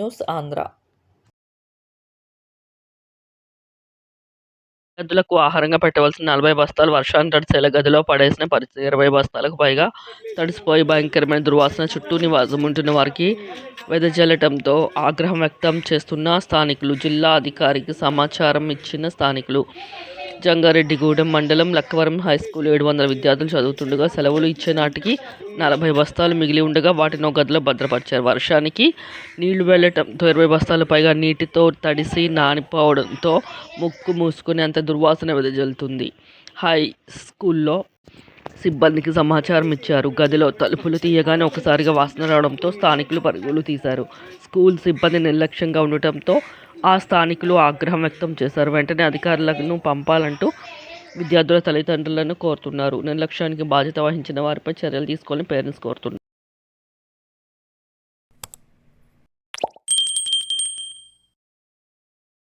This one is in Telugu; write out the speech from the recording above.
న్యూస్ ఆంధ్ర గదులకు ఆహారంగా పెట్టవలసిన నలభై బస్తాలు వర్షాన్ని తడిసేల గదిలో పడేసిన పరిస్థితి ఇరవై బస్తాలకు పైగా తడిసిపోయి భయంకరమైన దుర్వాసన చుట్టూ నివాసం ఉంటున్న వారికి వెదజల్లటంతో ఆగ్రహం వ్యక్తం చేస్తున్న స్థానికులు. జిల్లా అధికారికి సమాచారం ఇచ్చిన స్థానికులు. జంగారెడ్డిగూడెం మండలం లక్కవరం హైస్కూల్ ఏడు వందల విద్యార్థులు చదువుతుండగా సెలవులు ఇచ్చే నాటికి నలభై బస్తాలు మిగిలి ఉండగా వాటిని ఒక గదిలో భద్రపరిచారు. వర్షానికి నీళ్ళు వెళ్ళటంతో ఇరవై బస్తాలు పైగా నీటితో తడిసి నానిపోవడంతో ముక్కు మూసుకుని అంత దుర్వాసన వెదజల్లుతుంది. హై స్కూల్లో సిబ్బందికి సమాచారం ఇచ్చారు. గదిలో తలుపులు తీయగానే ఒకసారిగా వాసన రావడంతో స్థానికులు పరుగులు తీశారు. స్కూల్ సిబ్బంది నిర్లక్ష్యంగా ఉండటంతో ఆ స్థానికులు ఆగ్రహం వ్యక్తం చేశారు. వెంటనే అధికారులను పంపాలంటూ విద్యార్థుల తల్లిదండ్రులను కోరుతున్నారు. నిర్లక్ష్యానికి బాధ్యత వహించిన వారిపై చర్యలు తీసుకోవాలని పేరెంట్స్ కోరుతున్నారు.